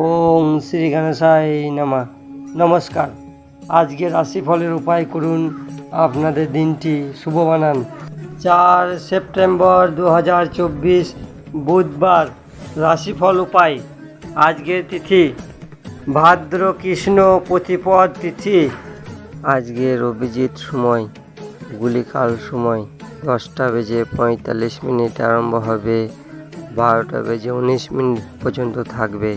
ওম শ্রী গণেশাই নামা। নমস্কার। আজকে রাশিফলের উপায় করুন আপনাদের দিনটি শুভ বানান। চার সেপ্টেম্বর দু হাজার চব্বিশ, বুধবার রাশিফল উপায়। আজকের তিথি ভাদ্র কৃষ্ণ প্রতিপদ তিথি। আজকের অভিজিৎ সময় গুলিকাল সময়। দশটা বেজে পঁয়তাল্লিশ মিনিট আরম্ভ হবে, বারোটা বেজে উনিশ মিনিট পর্যন্ত থাকবে।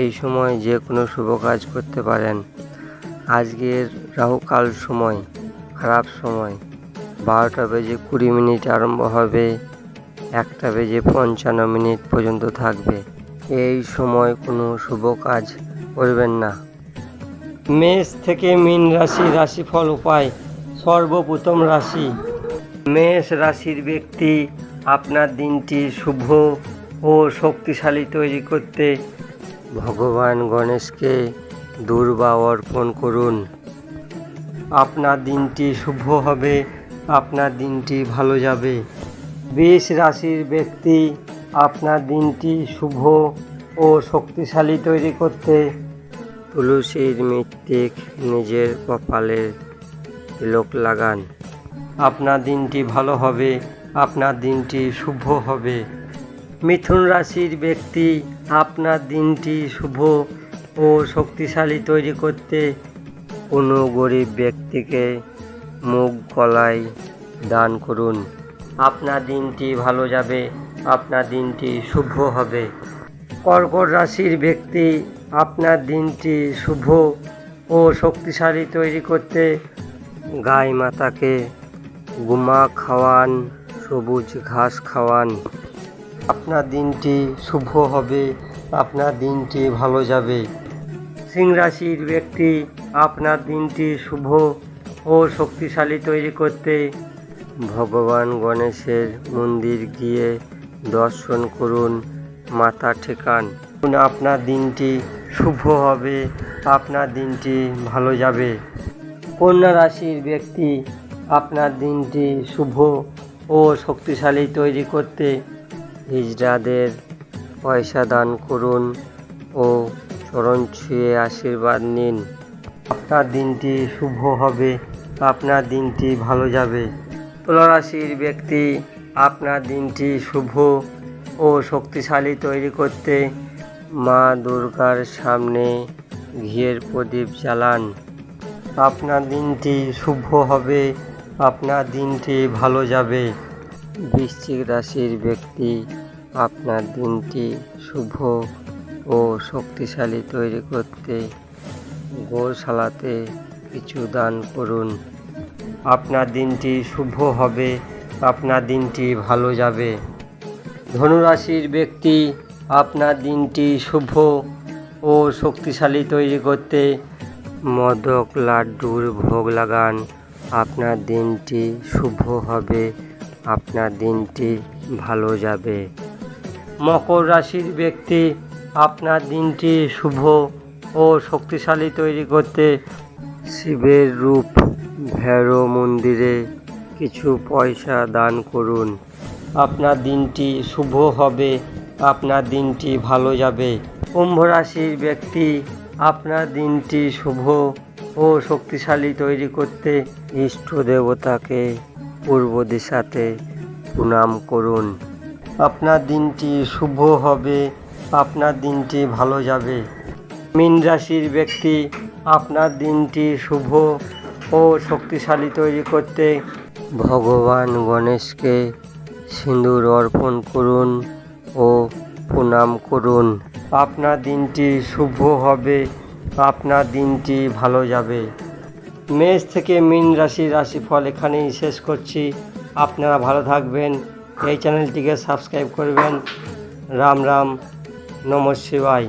এই সময় যে কোনো শুভ কাজ করতে পারেন। আজকের রাহুকাল সময়, খারাপ সময়। বারোটা বেজে কুড়ি মিনিট আরম্ভ হবে, একটা বেজে পঞ্চান্ন মিনিট পর্যন্ত থাকবে। এই সময় কোনো শুভ কাজ করবেন না। মেষ থেকে মীন রাশি রাশিফল উপায়, সর্বপ্রথম রাশি। মেষ রাশির ব্যক্তি আপনার দিনটি শুভ ও শক্তিশালী তৈরি করতে ভগবান গণেশকে দুর্বা অর্পণ করুন। আপনার দিনটি শুভ হবে, আপনার দিনটি ভালো যাবে। বৃষ রাশির ব্যক্তি, আপনার দিনটি শুভ ও শক্তিশালী তৈরি করতে তুলসীর মৃত্তিক নিজের কপালে তিলক লাগান। আপনার দিনটি ভালো হবে, আপনার দিনটি শুভ হবে। মিথুন রাশির ব্যক্তি আপনার দিনটি শুভ ও শক্তিশালী তৈরি করতে কোনো গরিব ব্যক্তিকে মুগ কলাই দান করুন। আপনার দিনটি ভালো যাবে, আপনার দিনটি শুভ হবে। কর্কট রাশির ব্যক্তি আপনার দিনটি শুভ ও শক্তিশালী তৈরি করতে গাই মাতাকে গুমা খাওয়ান, সবুজ ঘাস খাওয়ান। আপনার দিনটি শুভ হবে, আপনার দিনটি ভালো যাবে। সিং রাশির ব্যক্তি, আপনার দিনটি শুভ ও শক্তিশালী তৈরি করতে ভগবান গণেশের মন্দির গিয়ে দর্শন করুন, মাথা ঠেকান। আপনার দিনটি শুভ হবে, আপনার দিনটি ভালো যাবে। কন্যা রাশির ব্যক্তি, আপনার দিনটি শুভ ও শক্তিশালী তৈরি করতে হিজড়াদের পয়সা দান করুন ও চরণ ছুঁয়ে আশীর্বাদ নিন। আপনার দিনটি শুভ হবে, আপনার দিনটি ভালো যাবে। তুলারাশির ব্যক্তি আপনার দিনটি শুভ ও শক্তিশালী তৈরি করতে মা দুর্গার সামনে ঘিয়ের প্রদীপ জ্বালান। আপনার দিনটি শুভ হবে, আপনার দিনটি ভালো যাবে। বৃশ্চিক রাশির ব্যক্তি, আপনার দিনটি শুভ ও শক্তিশালী তৈরি করতে গোশালাতে কিছু দান করুন। আপনার দিনটি শুভ হবে, আপনার দিনটি ভালো যাবে। ধনুরাশির ব্যক্তি, আপনার দিনটি শুভ ও শক্তিশালী তৈরি করতে মদক, লাড্ডুর ভোগ লাগান। আপনার দিনটি শুভ হবে। আপনার দিনটি ভালো যাবে। মকর রাশির ব্যক্তি, আপনার দিনটি শুভ ও শক্তিশালী তৈরি করতে শিবের রূপ, ভৈরব মন্দিরে কিছু পয়সা দান করুন। আপনার দিনটি শুভ হবে, আপনার দিনটি ভালো যাবে। কুম্ভ রাশির ব্যক্তি, আপনার দিনটি শুভ ও শক্তিশালী তৈরি করতে ইষ্ট দেবতাকে পূর্ব দিশাতে প্রণাম করুন। আপনার দিনটি শুভ হবে, আপনার দিনটি ভালো যাবে। মীন রাশির ব্যক্তি আপনার দিনটি শুভ ও শক্তিশালী তৈরি করতে ভগবান গণেশকে সিঁদুর অর্পণ করুন ও প্রণাম করুন। আপনার দিনটি শুভ হবে, আপনার দিনটি ভালো যাবে। মেষ থেকে মীন রাশি রাশিফল এখানেই শেষ করছি। আপনারা ভালো থাকবেন। এই চ্যানেলটিকে সাবস্ক্রাইব করবেন। রাম রাম। নম শিবায়।